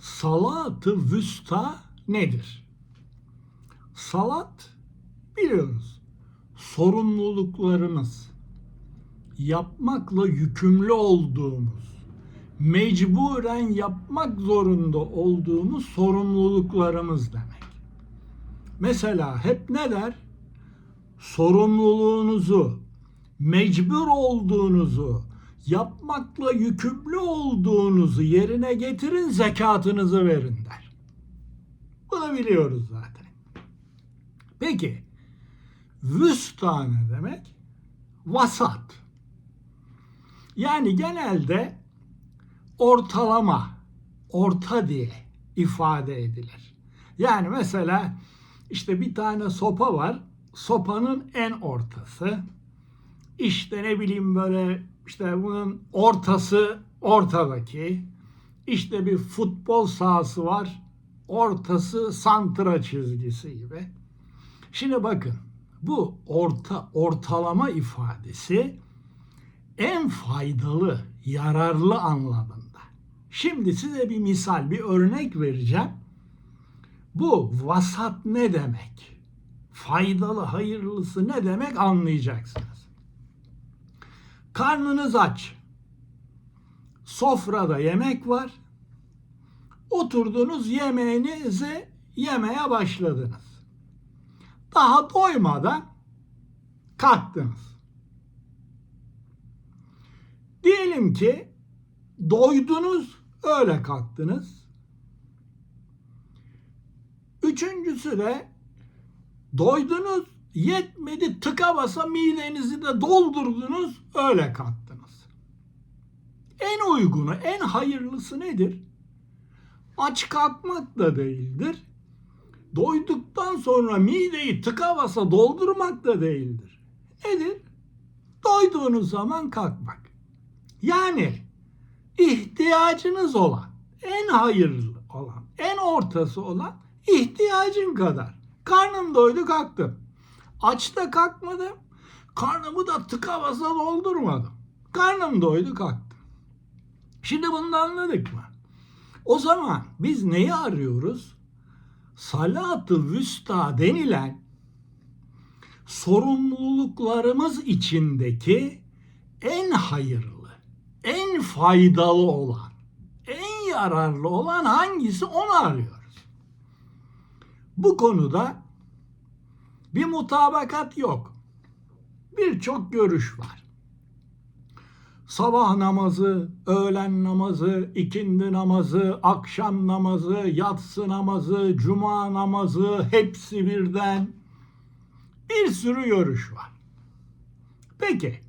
salatı vüsta nedir? Salat biliyoruz. Sorumluluklarımız, yapmakla yükümlü olduğumuz, mecburen yapmak zorunda olduğumuz sorumluluklarımız demek. Mesela hep ne der? Sorumluluğunuzu, mecbur olduğunuzu, yapmakla yükümlü olduğunuzu yerine getirin, zekatınızı verin der. Bunu biliyoruz zaten. Peki, vüsta ne demek? Vasat. Yani genelde ortalama, orta diye ifade edilir. Yani mesela işte bir tane sopa var. Sopanın en ortası. İşte ne bileyim böyle işte bunun ortası ortadaki. İşte bir futbol sahası var. Ortası santra çizgisi gibi. Şimdi bakın bu orta ortalama ifadesi en faydalı, yararlı anlamında. Şimdi size bir misal, bir örnek vereceğim. Bu vasat ne demek? Faydalı, hayırlısı ne demek anlayacaksınız. Karnınız aç. Sofrada yemek var. Oturdunuz yemeğinizi yemeye başladınız. Daha doymadan kalktınız. Diyelim ki doydunuz öyle kalktınız. Üçüncüsü de doydunuz yetmedi tıka midenizi de doldurdunuz öyle kalktınız. En uygunu en hayırlısı nedir? Aç kalkmak da değildir. Doyduktan sonra mideyi tıka basa doldurmak da değildir. Nedir? Doyduğunuz zaman kalkmak. Yani ihtiyacınız olan, en hayırlı olan, en ortası olan ihtiyacın kadar. Karnım doydu kalktım. Aç da kalkmadım. Karnımı da tıka basa doldurmadım. Karnım doydu kalktım. Şimdi bunu da anladık mı? O zaman biz neyi arıyoruz? Salat-ı vüsta denilen sorumluluklarımız içindeki en hayırlı, en faydalı olan, en yararlı olan hangisi onu arıyoruz. Bu konuda bir mutabakat yok. Birçok görüş var. Sabah namazı, öğlen namazı, ikindi namazı, akşam namazı, yatsı namazı, cuma namazı hepsi birden bir sürü görüş var. Peki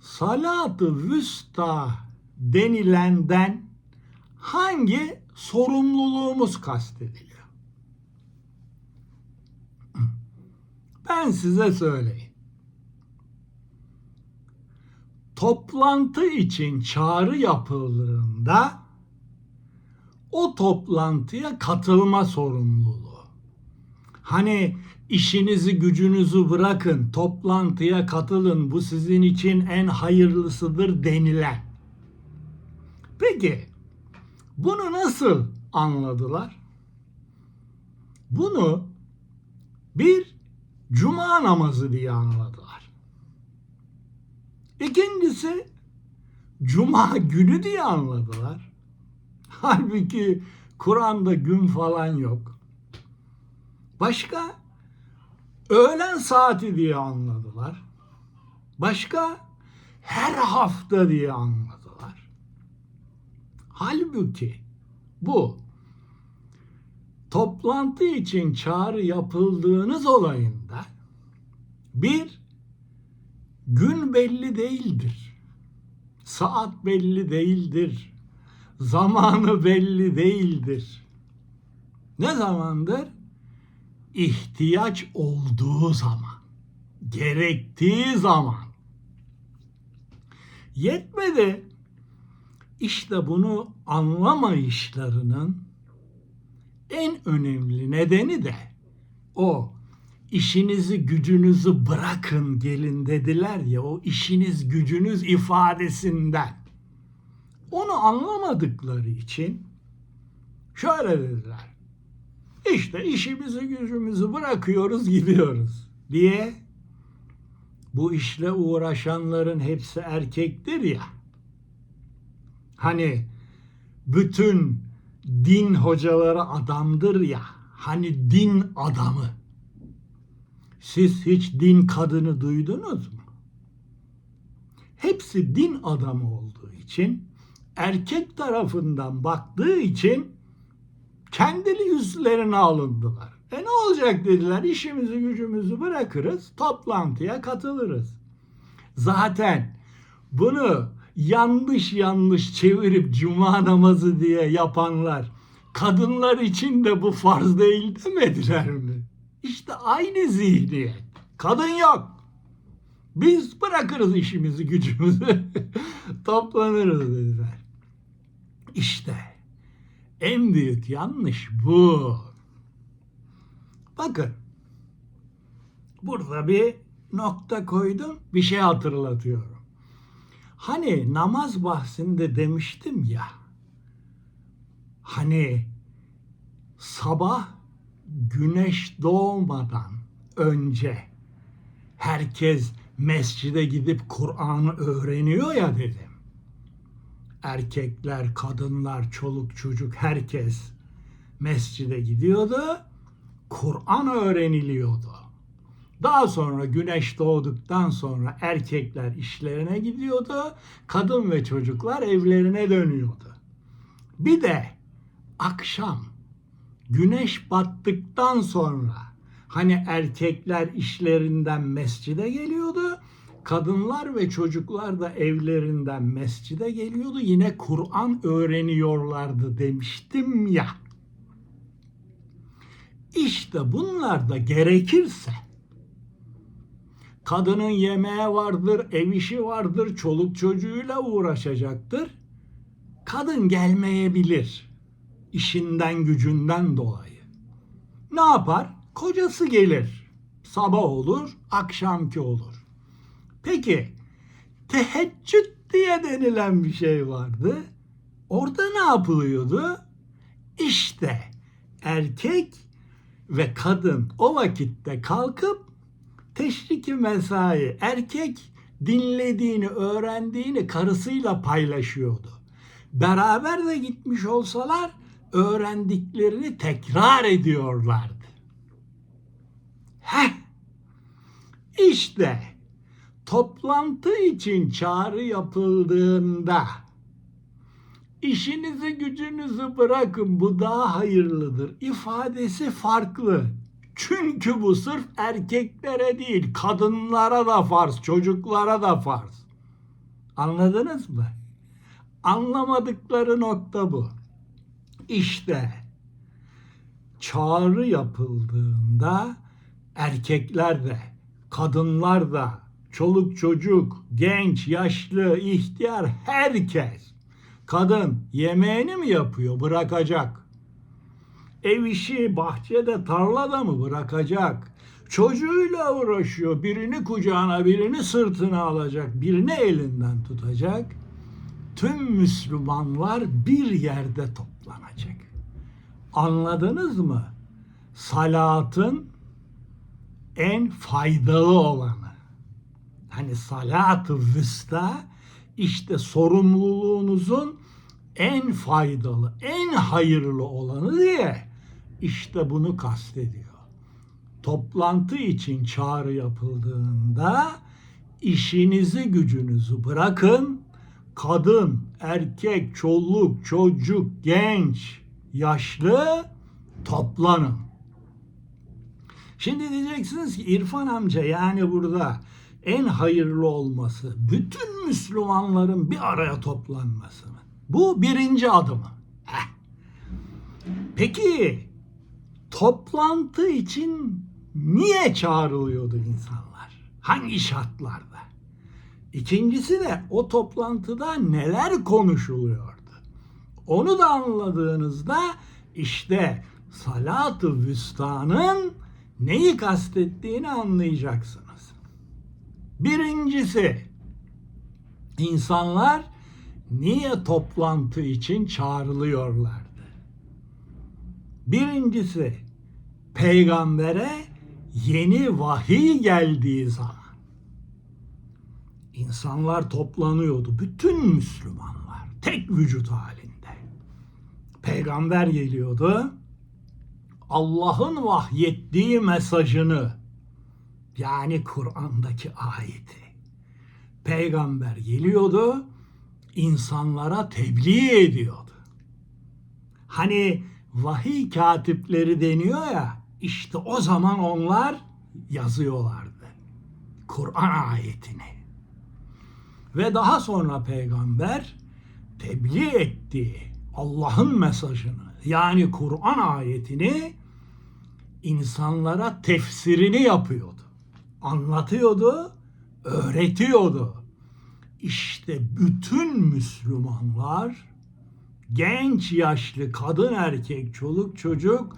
salat-ı vüsta denilenden hangi sorumluluğumuz kastediliyor? Ben size söyleyeyim. Toplantı için çağrı yapıldığında o toplantıya katılma sorumluluğu. Hani işinizi gücünüzü bırakın, toplantıya katılın, bu sizin için en hayırlısıdır denilen. Peki bunu nasıl anladılar? Bunu bir cuma namazı diye anladılar. İkincisi cuma günü diye anladılar. Halbuki Kur'an'da gün falan yok. Başka öğlen saati diye anladılar. Başka her hafta diye anladılar. Halbuki bu toplantı için çağrı yapıldığınız olayında bir gün belli değildir. Saat belli değildir. Zamanı belli değildir. Ne zamandır? ihtiyaç olduğu zaman, gerektiği zaman. Yetmedi. İşte bunu anlamayışlarının en önemli nedeni de o işinizi gücünüzü bırakın gelin dediler ya o işiniz gücünüz ifadesinden. Onu anlamadıkları için Şöyle dediler. İşte işimizi gücümüzü bırakıyoruz gidiyoruz diye bu işle uğraşanların hepsi erkektir ya. Hani bütün din hocaları adamdır ya. Hani din adamı. Siz hiç din kadını duydunuz mu? Hepsi din adamı olduğu için erkek tarafından baktığı için kendili yüzlerine alındılar. E ne olacak dediler işimizi gücümüzü bırakırız toplantıya katılırız. Zaten bunu yanlış yanlış çevirip cuma namazı diye yapanlar kadınlar için de bu farz değil demediler mi? İşte aynı zihniyet. Kadın yok. Biz bırakırız işimizi gücümüzü toplanırız dediler. İşte en büyük yanlış bu. Bakın. Burada bir nokta koydum. Bir şey hatırlatıyorum. Hani namaz bahsinde demiştim ya. Hani sabah güneş doğmadan önce herkes mescide gidip Kur'an'ı öğreniyor ya dedim. Erkekler, kadınlar, çoluk çocuk herkes mescide gidiyordu. Kur'an öğreniliyordu. Daha sonra güneş doğduktan sonra erkekler işlerine gidiyordu. Kadın ve çocuklar evlerine dönüyordu. Bir de akşam güneş battıktan sonra hani erkekler işlerinden mescide geliyordu. Kadınlar ve çocuklar da evlerinden mescide geliyordu. Yine Kur'an öğreniyorlardı demiştim ya. İşte bunlar da gerekirse kadının yemeği vardır, ev işi vardır, çoluk çocuğuyla uğraşacaktır. Kadın gelmeyebilir işinden gücünden dolayı. Ne yapar? Kocası gelir. Sabah olur, akşamki olur. Peki teheccüd diye denilen bir şey vardı. Orada ne yapılıyordu? İşte erkek ve kadın o vakitte kalkıp teşriki mesai erkek dinlediğini, öğrendiğini karısıyla paylaşıyordu. Beraber de gitmiş olsalar öğrendiklerini tekrar ediyorlardı. Heh, işte toplantı için çağrı yapıldığında işinizi gücünüzü bırakın bu daha hayırlıdır ifadesi farklı. Çünkü bu sırf erkeklere değil kadınlara da farz, çocuklara da farz. Anladınız mı? Anlamadıkları nokta bu. İşte çağrı yapıldığında erkekler de, kadınlar da, çoluk çocuk, genç, yaşlı, ihtiyar herkes kadın yemeğini mi yapıyor? Bırakacak. Ev işi bahçede tarlada mı bırakacak? Çocuğuyla uğraşıyor. Birini kucağına, birini sırtına alacak, birini elinden tutacak. Tüm Müslümanlar bir yerde toplanacak. Anladınız mı? Salatın en faydalı olanı. Hani salat-ı vüsta işte sorumluluğunuzun en faydalı, en hayırlı olanı diye işte bunu kastediyor. Toplantı için çağrı yapıldığında işinizi gücünüzü bırakın. Kadın, erkek, çoluk, çocuk, genç, yaşlı toplanın. Şimdi diyeceksiniz ki İrfan amca yani burada en hayırlı olması bütün Müslümanların bir araya toplanması mı? Bu birinci adımı. Heh. Peki toplantı için niye çağrılıyordu insanlar? Hangi şartlarda? İkincisi de o toplantıda neler konuşuluyordu? Onu da anladığınızda işte salat-ı vüstanın neyi kastettiğini anlayacaksınız. Birincisi insanlar niye toplantı için çağrılıyorlardı? Birincisi peygambere yeni vahiy geldiği zaman insanlar toplanıyordu. Bütün Müslümanlar tek vücut halinde. Peygamber geliyordu. Allah'ın vahyettiği mesajını yani Kur'an'daki ayeti peygamber geliyordu insanlara tebliğ ediyordu. Hani vahiy katipleri deniyor ya işte o zaman onlar yazıyorlardı. Kur'an ayetini. Ve daha sonra peygamber tebliğ ettiği Allah'ın mesajını yani Kur'an ayetini insanlara tefsirini yapıyordu. Anlatıyordu, öğretiyordu. İşte bütün Müslümanlar genç yaşlı kadın erkek çoluk çocuk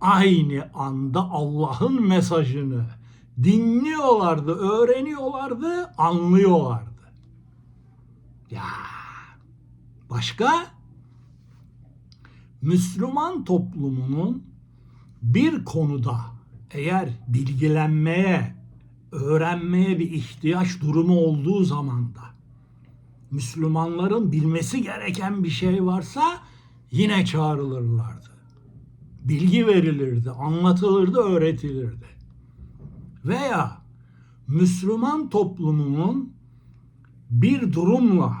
aynı anda Allah'ın mesajını dinliyorlardı, öğreniyorlardı, anlıyorlardı. Ya başka Müslüman toplumunun bir konuda eğer bilgilenmeye, öğrenmeye bir ihtiyaç durumu olduğu zaman da Müslümanların bilmesi gereken bir şey varsa yine çağrılırlardı. Bilgi verilirdi, anlatılırdı, öğretilirdi. Veya Müslüman toplumunun bir durumla,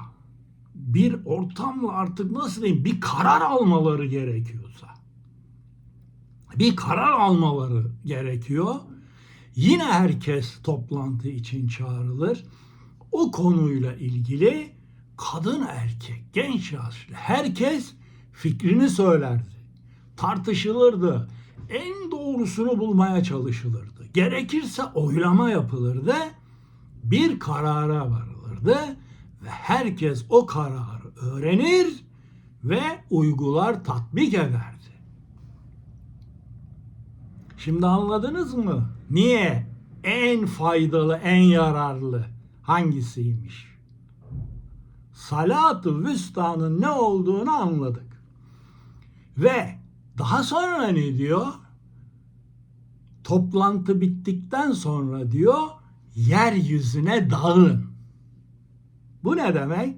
bir ortamla artık nasıl diyeyim bir karar almaları gerekiyorsa, bir karar almaları gerekiyor. Yine herkes toplantı için çağrılır. O konuyla ilgili kadın erkek, genç yaşlı herkes fikrini söylerdi. Tartışılırdı. En doğrusunu bulmaya çalışılırdı. Gerekirse oylama yapılırdı. Bir karara varılırdı ve herkes o kararı öğrenir ve uygular, tatbik ederdi. Şimdi anladınız mı? Niye en faydalı, en yararlı hangisiymiş? Salat-ı Vüsta'nın ne olduğunu anladık. Ve daha sonra ne diyor? Toplantı bittikten sonra diyor yeryüzüne dağılın. Bu ne demek?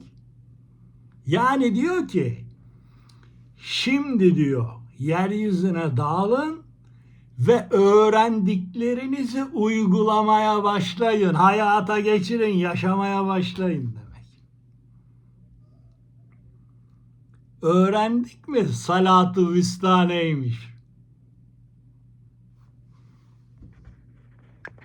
Yani diyor ki şimdi diyor yeryüzüne dağılın ve öğrendiklerinizi uygulamaya başlayın. Hayata geçirin, yaşamaya başlayın demek. Öğrendik mi salatı vüsta neymiş?